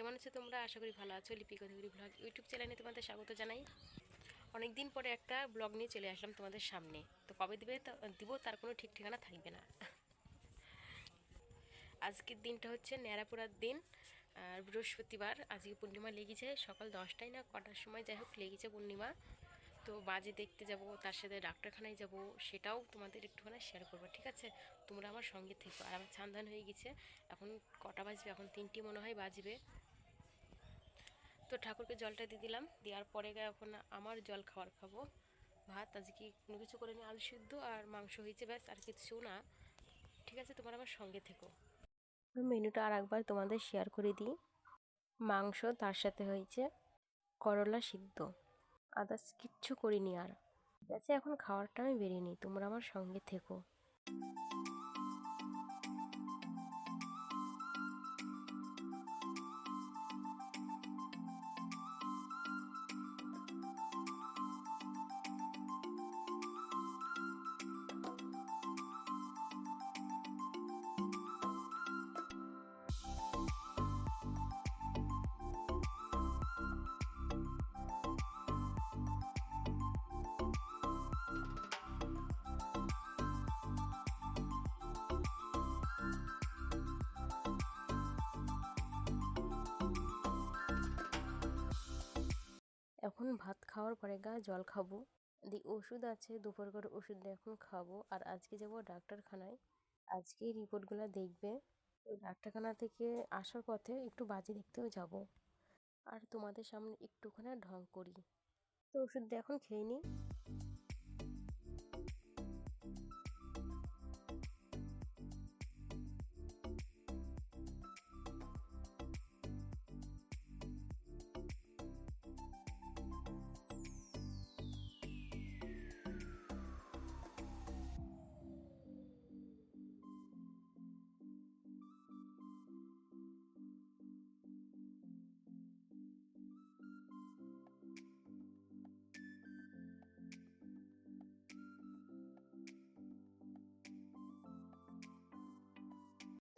কেমন আছো তোমরা? আশা করি ভালো আছো। লিপি কথাগুলি ব্লগ ইউটিউব চ্যানেলে তোমাদের স্বাগত জানাই। অনেক দিন পরে একটা ব্লগ নিয়ে চলে আসলাম তোমাদের সামনে। তো কবে দিবে দিব তার কোনো ঠিক ঠিকানা থাকবে না। আজকের দিনটা হচ্ছে ন্যাড়াপোড়ার দিন, আর বৃহস্পতিবার। আজকে পূর্ণিমা লেগেছে, সকাল দশটায় না, কটার সময় যাই হোক লেগেছে পূর্ণিমা। তো বাজে দেখতে যাব, তার সাথে ডাক্তারখানায় যাব, সেটাও তোমাদের একটুখানি শেয়ার করব, ঠিক আছে? তোমরা আমার সঙ্গে থেকো। আর আমার ছান্দান হয়ে গেছে, এখন কটা বাজবে? এখন তিনটি মনে হয় বাজবে। তো ঠাকুরকে জলটা দিয়ে দিলাম। দেওয়ার পরে এখন আমার জল খাবার খাব। ভাত আজকে কোনো কিছু করে নি আলু সিদ্ধ আর মাংস হয়েছে ব্যাস, আর কিছু না। ঠিক আছে, তোমার আমার সঙ্গে থেকো। মেনুটা আর একবার তোমাদের শেয়ার করে দিই। মাংস তার সাথে হয়েছে করলা সিদ্ধ। আদার্স কিচ্ছু করিনি আর। ঠিক আছে, এখন খাওয়ারটা আমি বেরিয়ে নিই, তোমরা আমার সঙ্গে থেকো। এখন ভাত খাওয়ার পরে গা জল খাব। দি ওষুধ আছে, দুপুর করে ওষুধটা এখন খাব। আর আজকে যাব ডাক্তারখানায়। আজকে রিপোর্টগুলো দেখবে। তো ডাক্তারখানা থেকে আসার পথে একটু বাজি দেখতেও যাব। আর তোমাদের সামনে একটুখানি ঢং করি। তো ওষুধটা এখন খেয়ে নিই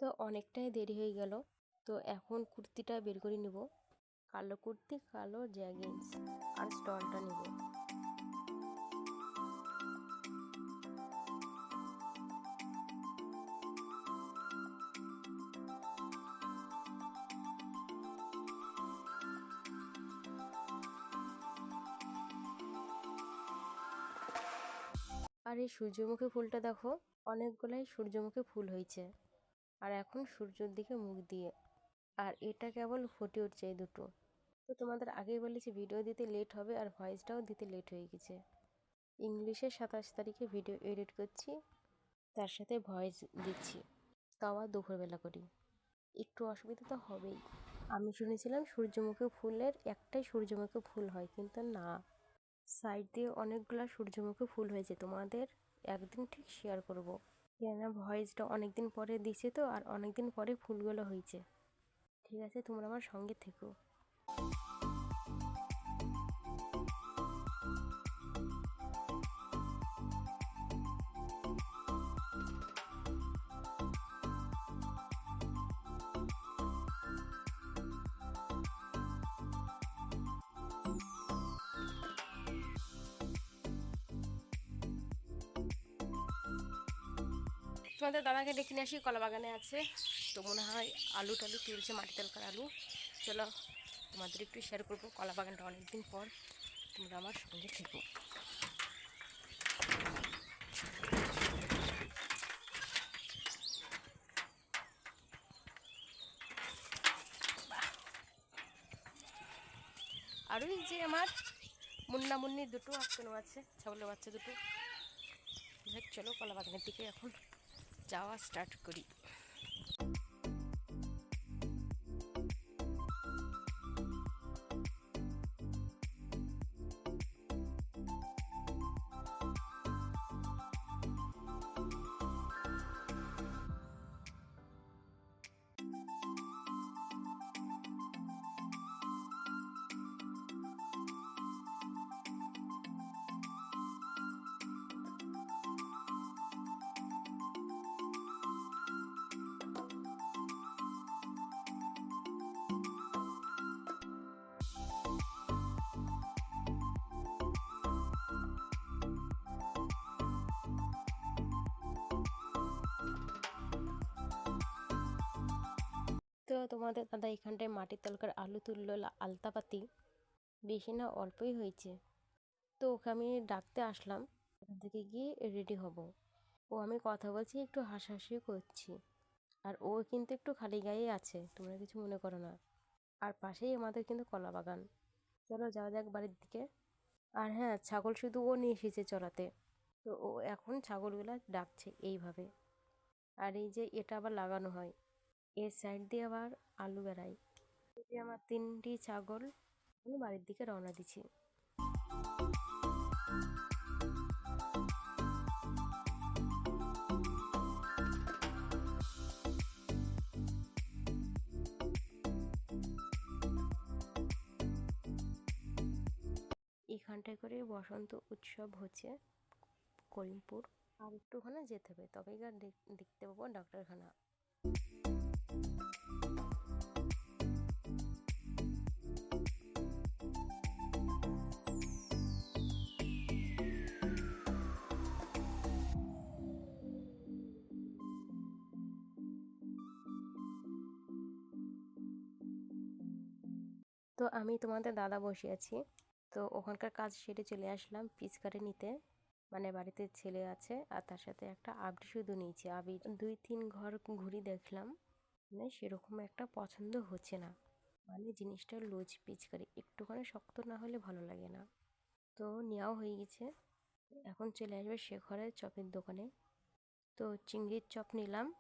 তো অনেকটাই দেরি হয়ে গেল। তো এখন কুর্তিটা বের করে নিব। কালো কুর্তি, কালো জ্যাগিন্স আর স্টলটা নিব। আর এই সূর্যমুখী ফুলটা দেখো, অনেকগুলাই সূর্যমুখী ফুল হয়েছে। আর এখন সূর্যের দিকে মুখ দিয়ে। আর এটা কেবল ফুটে উঠছে এই দুটো। তো তোমাদের আগেই বলেছি ভিডিও দিতে লেট হবে আর ভয়েসটাও দিতে লেট হয়ে গেছে। ইংলিশে সাতাশ তারিখে ভিডিও এডিট করছি, তার সাথে ভয়েস দিচ্ছি। তাও আর দুপুরবেলা করি। একটু অসুবিধা তো হবেই। আমি শুনেছিলাম সূর্যমুখী ফুলের একটাই সূর্যমুখী ফুল হয়, কিন্তু না। সাইড দিয়ে অনেকগুলো সূর্যমুখী ফুল হয়েছে। তোমাদের একদিন ঠিক শেয়ার করব। কেননা ভয়েসটা অনেকদিন পরে দিছে তো, আর অনেকদিন পরে ফুলগুলো হয়েছে। ঠিক আছে, তোমরা আমার সঙ্গে থেকো। তোমাদের দাদাকে ডেকে নিয়ে আসি কলা বাগানে আছে। তো মনে হয় আলু টালু তুলছে মাটি তলকার আলু। চলো তোমাদের একটু শেয়ার করব কলা বাগানটা অনেকদিন পর। তোমরা আমার সঙ্গে থেকো। আর ওই যে আমার মুন্না মুন্নি দুটো আটকানো আছে, ছাগলের বাচ্চা দুটো। চলো কলা বাগানের দিকে এখন। যাওয়া স্টার্ট করি। তোমাদের দাদা এখানটায় মাটির তলকার আলু তুললো আলতাপাতি। বেশি না অল্পই হয়েছে। তো ওকে আমি ডাকতে আসলাম। ওখান থেকে গিয়ে রেডি হব। ও আমি কথা বলছি, একটু হাসাহাসি করছি। আর ও কিন্তু একটু খালি গায়ে আছে, তোমরা কিছু মনে করো না। আর পাশেই আমাদের কিন্তু কলা বাগান। চলো যাওয়া যাক বাড়ির দিকে। আর হ্যাঁ ছাগল শুধু ও নিয়ে এসেছে চড়াতে। তো ও এখন ছাগলগুলা ডাকছে এইভাবে। আর এই যে এটা আবার লাগানো হয়। এর সাইড দিয়ে আবার আলু বেড়াই। আমার তিনটি ছাগল, আমি বাড়ির দিকে রওনা দিছি এখানটায় করে বসন্ত উৎসব হচ্ছে, করিমপুর। আর একটুখানে যেতে হবে, তবেই গা দেখতে পাবো ডাক্তারখানা। তো আমি তোমাদের দাদা বসে আছি। তো ওখানকার কাজ সেরে চলে আসলাম পিচকারি নিতে। মানে বাড়িতে ছেলে আছে আর তার সাথে একটা আবি শুধু নিয়েছি। আবি দুই তিন ঘর ঘুরি দেখলাম। মানে সেরকম একটা পছন্দ হচ্ছে না। মানে জিনিসটা লুজ পিচকারি। একটুখানি শক্ত না হলে ভালো লাগে না। তো নেওয়াও হয়ে গেছে। এখন চলে আসবে সে শেখরের চপের দোকানে। তো চিংড়ির চপ নিলাম।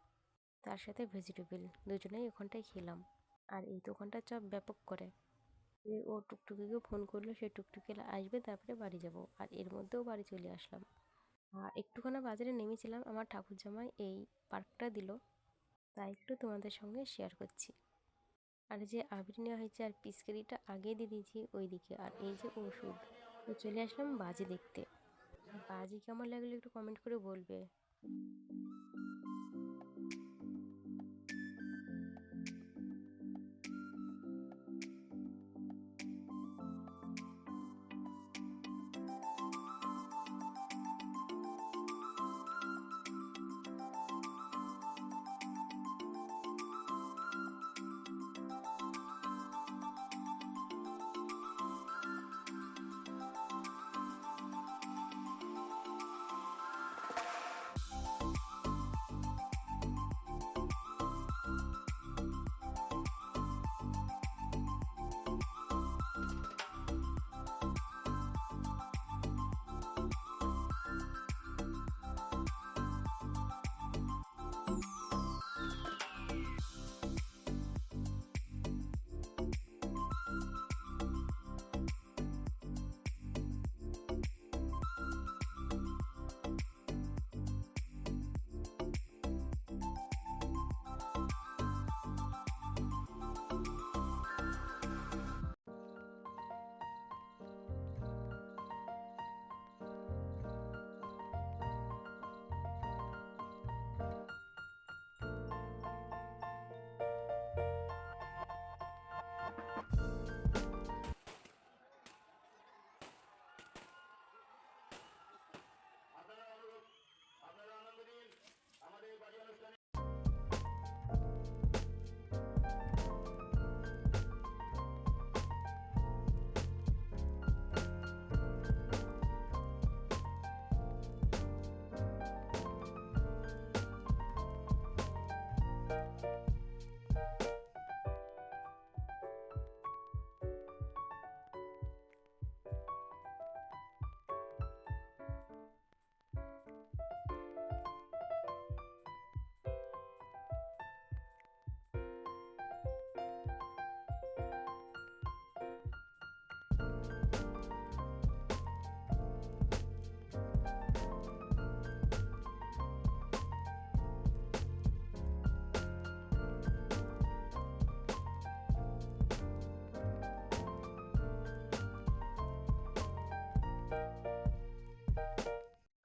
তার সাথে ভেজিটেবল দুজনেই ওখানটায় খেলাম। আর এই দোকানটা চপ ব্যাপক করে। যে ও টুকটুকিকে ফোন করল, সে টুকটুকি আসবে, তারপরে বাড়ি যাব। আর এর মধ্যেও বাড়ি চলে আসলাম। আর একটুখানি বাজারে নেমেছিলাম, আমার ঠাকুর জামাই এই পার্কটা দিল। তাই একটু তোমাদের সঙ্গে শেয়ার করছি। আর যে আবির নেওয়া হয়েছে আর পিসকারিটা আগে দিয়ে দিয়েছি ওইদিকে। আর এই যে ওষুধ, তো চলে আসলাম বাজি দেখতে। বাজি কেমন লাগল একটু কমেন্ট করে বলবে।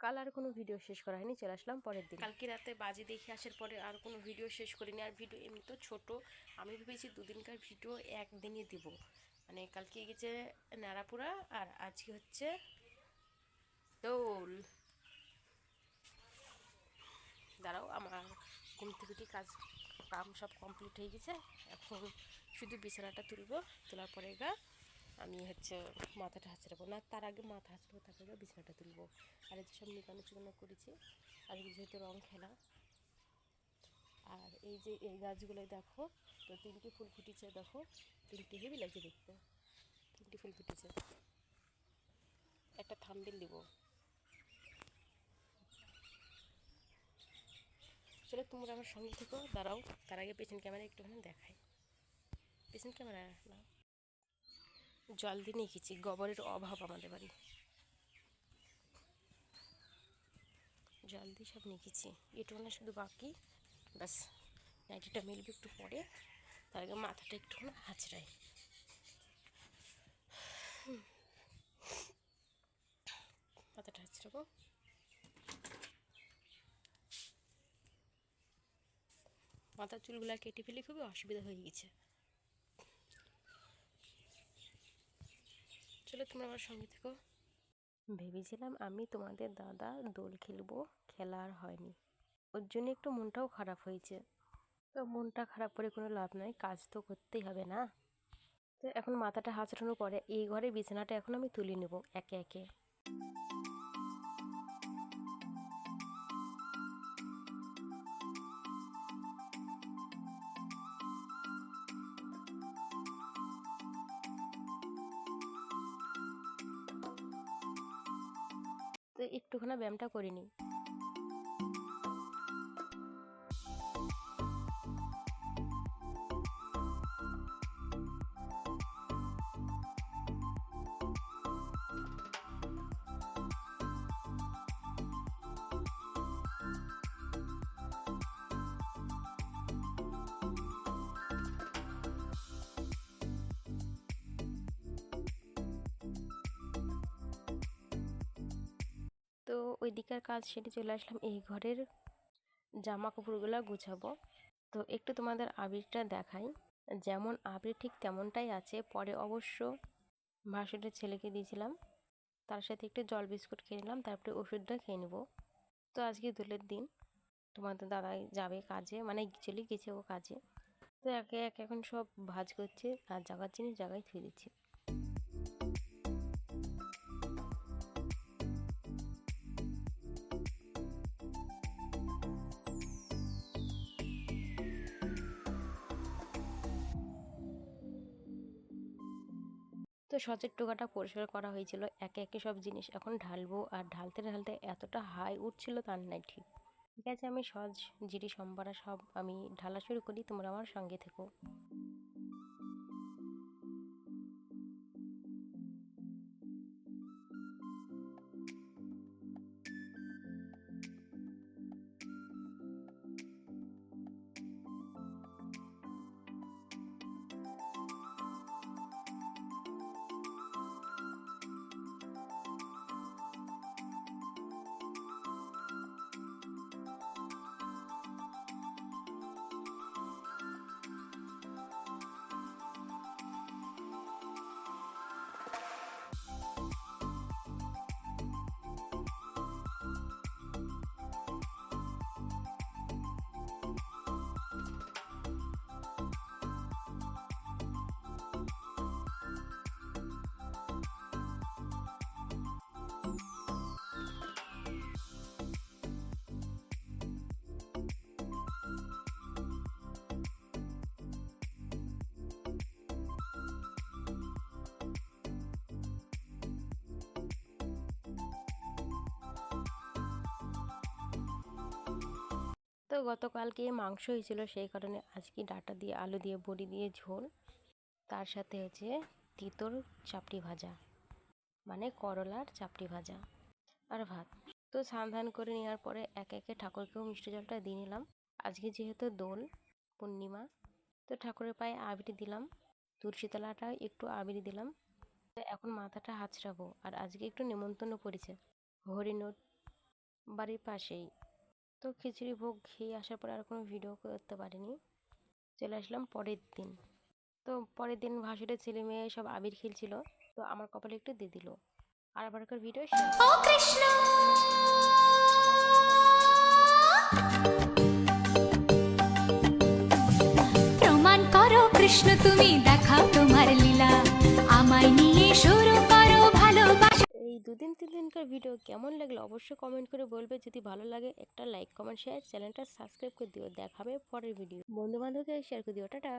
কাল আর কোনো ভিডিও শেষ করা হয়নি, চলে আসলাম পরের দিন। কালকে রাতে বাজে দেখে আসার পরে আর কোনো ভিডিও শেষ করিনি। আর ভিডিও এমনি তো ছোটো, আমি ভেবেছি দুদিনকার ভিডিও একদিনই দিব। মানে কালকে গেছে নাড়াপুরা আর আজকে হচ্ছে দোল। দাঁড়াও, আমার ঘুম কাজ, কাম সব কমপ্লিট হয়ে গেছে। এখন শুধু বিছানাটা তুলবো, তোলার পরে গা আমি হচ্ছে মাথাটা হাঁচড়াবো। না, তার আগে মাথা হাঁচড়াবো, তারপরে গা বিছানাটা তুলবো। আর যে সব নিকানো চুকানো করেছি আজকে যেহেতু রং খেলা, আর এই যে এই গাছগুলোয় দেখো, তো তিনটি ফুল ফুটেছে, দেখো, তিনটি হেভি লাগছে দেখতে। তিনটি ফুল ফুটেছে। একটা থাম্বেল দিব। চলো তোমরা আমার সঙ্গে থেকো, দাঁড়াও, তার আগে পেছন ক্যামেরা একটুখানি দেখাই। পেছন ক্যামেরা, না? জল দিয়ে নিয়েছি, গোবরের অভাব আমাদের বাড়ি। জল দিয়ে সব নিয়েছি এটুখানে শুধু বাকি, ব্যাস, নাইটিটা মিলবে একটু পরে, তার আগে মাথাটা একটুখানি হাঁচড়াই। মাথাটা হাঁচড়াবো। মাথার চুলগুলো কেটে ফেলে, খুবই অসুবিধা হয়ে গেছে। তোমরা আমার সঙ্গে থেকো ভেবেছিলাম আমি তোমাদের দাদা দোল খেলব, খেলা আর হয়নি। ওর জন্য একটু মনটাও খারাপ হয়েছে। তো মনটা খারাপ করে কোনো লাভ নাই, কাজ তো করতেই হবে না? তো এখন মাথাটা হাঁচড়ানোর পরে এই ঘরে বিছানাটা এখন আমি তুলে নেব, একে একে। একটুখানি ব্যায়ামটা করে নিই। ওই দিকের কাজ সেরে চলে আসলাম এই ঘরের জামা কাপড়গুলো গুছাবো। তো একটু তোমাদের আবিরটা দেখাই। যেমন আবির ঠিক তেমনটাই আছে, পরে অবশ্য ভাসুরের ছেলেকে দিয়েছিলাম। তার সাথে একটু জল বিস্কুট খেয়ে নিলাম, তারপরে ওষুধটা খেয়ে নেব। তো আজকে দোলের দিন। তোমাদের দাদাই যাবে কাজে মানে চলে গেছে ও কাজে। তো একে একে এখন সব ভাজ করছে, আর জাগার জিনিস জায়গায় থুয়ে দিচ্ছি। সচের টোকাটা পরিষ্কার করা হয়েছিল। একে একে সব জিনিস এখন ঢালবো আর ঢালতে ঢালতে এতটা হাই উঠছিল তার নাই ঠিক। ঠিক আছে, আমি সজ জিরি সম্বারা সব আমি ঢালা শুরু করি, তোমরা আমার সঙ্গে থেকো। গতকালকে মাংস হয়েছিল, সেই কারণে আজকে ডাটা দিয়ে, আলু দিয়ে, বড়ি দিয়ে ঝোল। তার সাথে হচ্ছে তিতর চাপড়ি ভাজা মানে করলার চাপড়ি ভাজা আর ভাত। তো স্নান ধান করে নেওয়ার পরে এক একে ঠাকুরকেও মিষ্টি জলটা দিয়ে নিলাম। আজকে যেহেতু দোল, পূর্ণিমা, তো ঠাকুরের পায়ে আবির দিলাম। তুলসী তলাটা একটু আবির দিলাম। এখন মাথাটা হাঁচড়াবো আর আজকে একটু নেমন্তন্ন করেছে হরিণর বাড়ির পাশেই। তো খিচুড়ি ভোগ খেয়ে আসার পরে আর কোনো ভিডিও করতে পারিনি। চলে আসলাম পরের দিন। তো পরের দিন ভাসুরের ছেলে মেয়ে সব আবির খেলছিল, তো আমার কপালে একটু দিয়ে দিল। আর আবারকার ভিডিও কৃষ্ণ! কৃষ্ণ, তুমি দেখাও তোমার লীলা। আমায় নিয়ে শুরু করো। দুদিন তিন দিনকার ভিডিও কেমন লাগল অবশ্যই কমেন্ট করে বলবে। যদি ভালো লাগে, একটা লাইক কমেন্ট শেয়ার চ্যানেলটা সাবস্ক্রাইব করে দিও। দেখাবে পরের ভিডিও বন্ধু বান্ধবকে শেয়ার করে দিও। টাটা।